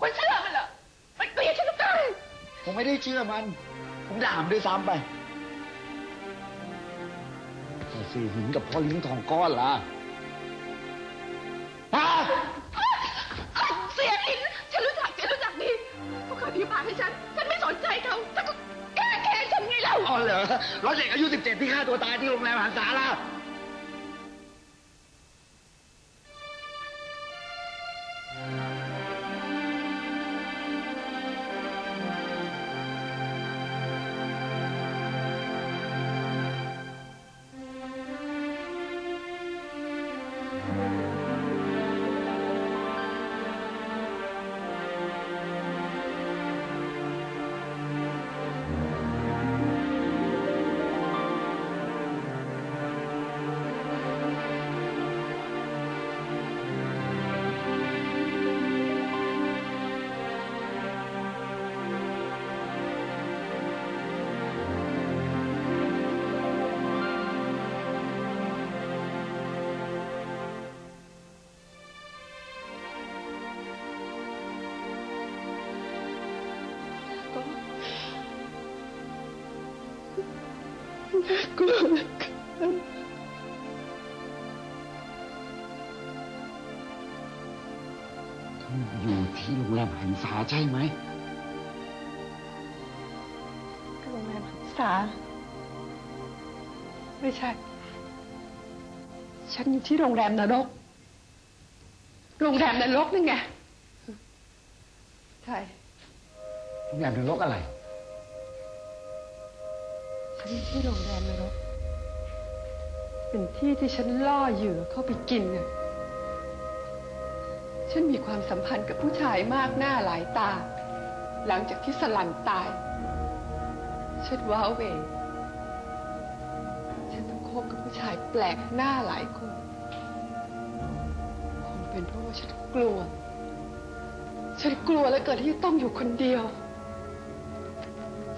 คุณเชื่อมันเหรอ มันเกลียดฉันทุกคนผมไม่ได้เชื่อมัน ผมด่ามันด้วยซ้ำไปแต่เสียหินกับพ่อเลี้ยงทองก้อนล่ะฮะเสียหินฉันรู้จักฉันรู้จักดีเขาเคยพิพากษาให้ฉัน ฉันไม่สนใจเขาฉันก็แก้แค้นฉันไงเล่า อ๋อเหรอแล้วเด็กอายุ 17 ที่ฆ่าตัวตายที่โรงแรมหันษาล่ะ น่ากลัวเหลือเกินอยู่ที่โรงแรมหันษาใช่ไหมโรงแรมหันษา ไม่ใช่ ฉันอยู่ที่โรงแรมนรก โรงแรมนรกนี่ไง ใช่ โรงแรมนรกอะไร ฉันอที่โรงแรมนรกเป็นที่ที่ฉันล่อเหยื่อเข้าไปกินน่ะฉันมีความสัมพันธ์กับผู้ชายมากหน้าหลายตา หลังจากที่สลันตาย ฉันว้าเหวฉันต้องคบกับผู้ชายแปลกหน้าหลายคนคงเป็นเพราะว่าฉันกลัว ฉันกลัวแล้วเกิดที่ต้องอยู่คนเดียว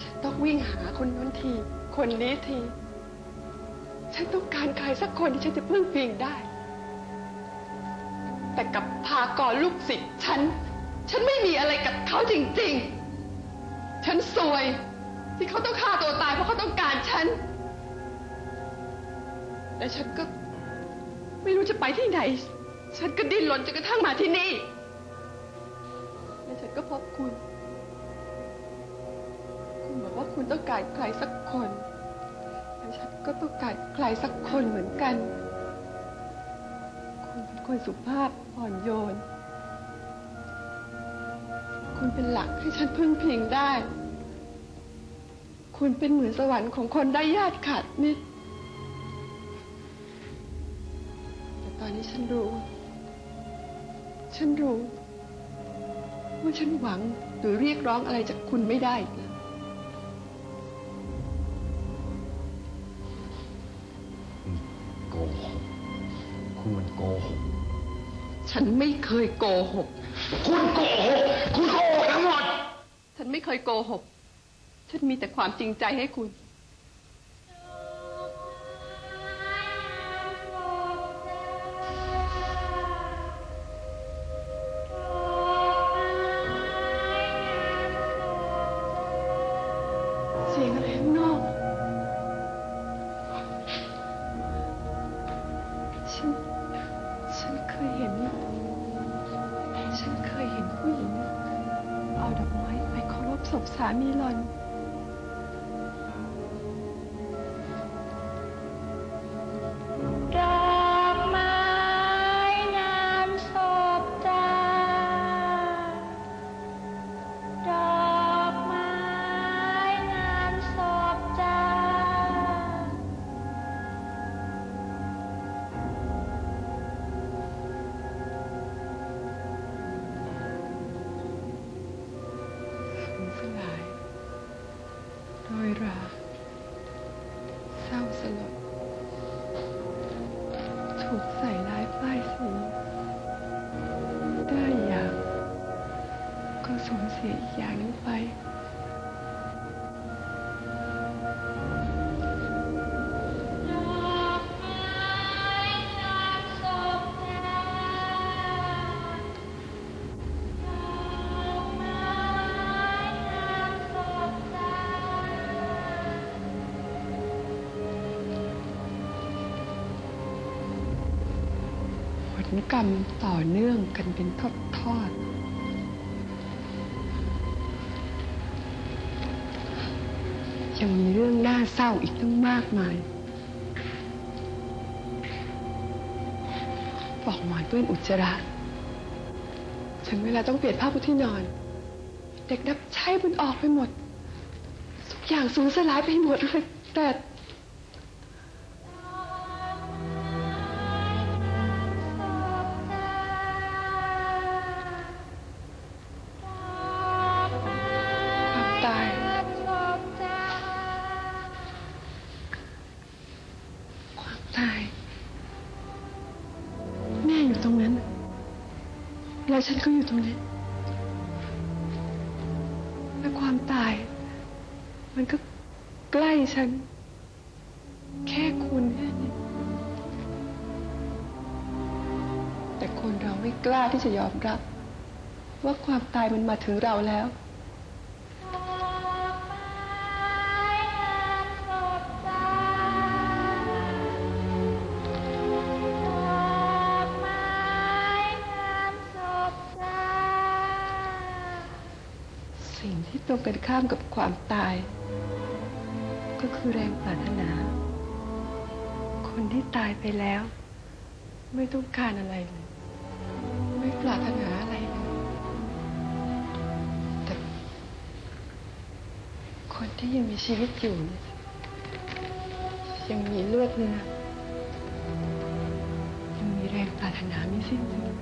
ฉันต้องวิ่งหาคนนั้นที คนนี้ที ฉันต้องการใครสักคนที่ฉันจะพึ่งพิงได้ แต่กับพากรลูกศิษย์ฉัน ฉันไม่มีอะไรกับเขาจริง ๆ ฉันซวย ที่เขาต้องฆ่าตัวตายเพราะเขาต้องการฉัน และฉันก็ไม่รู้จะไปที่ไหน ฉันก็ดิ้นรนจนกระทั่งมาที่นี่ และฉันก็พบคุณ ต้องการใครสักคนและฉันก็ต้องการใครสักคนเหมือนกัน คุณเป็นคนสุภาพอ่อนโยน คุณเป็นหลักให้ฉันพึ่งพิงได้ คุณเป็นเหมือนสวรรค์ของคนได้ญาติขาดมิตรแต่ตอนนี้ฉันรู้ ฉันรู้ว่าฉันหวังหรือเรียกร้องอะไรจากคุณไม่ได้อีกแล้ว คุณมันโกหก ฉันไม่เคยโกหก คุณโกหก คุณโกหกทั้งหมด ฉันไม่เคยโกหก ฉันมีแต่ความจริงใจให้คุณ ศพสามีหลอน สงสัยร้ายฝ้า กรรมต่อเนื่องกันเป็นทอดๆยังมีเรื่องน่าเศร้าอีกตั้งมากมายปลอกหมอนเปื้อนอุจจาระถึงเวลาต้องเปลี่ยนผ้าปูที่นอน เด็กนับใช้มันออกไปหมด ทุกอย่างสูญสลายไปหมดเลยแต่ อยู่ตรงนั้น แล้วฉันก็อยู่ตรงนี้ และความตาย มันก็ใกล้ฉัน แค่คุณแค่นี้แต่คนเราไม่กล้าที่จะยอมรับ ว่าความตายมันมาถึงเราแล้ว ตรงกันข้ามกับความตาย ก็คือแรงปรารถนา คนที่ตายไปแล้ว ไม่ต้องการอะไรเลยไม่ปรารถนาอะไรเลยแต่คนที่ยังมีชีวิตอยู่เนี่ยยังมีเลือดเนื้อยังมีแรงปรารถนาไม่สิ้นสุด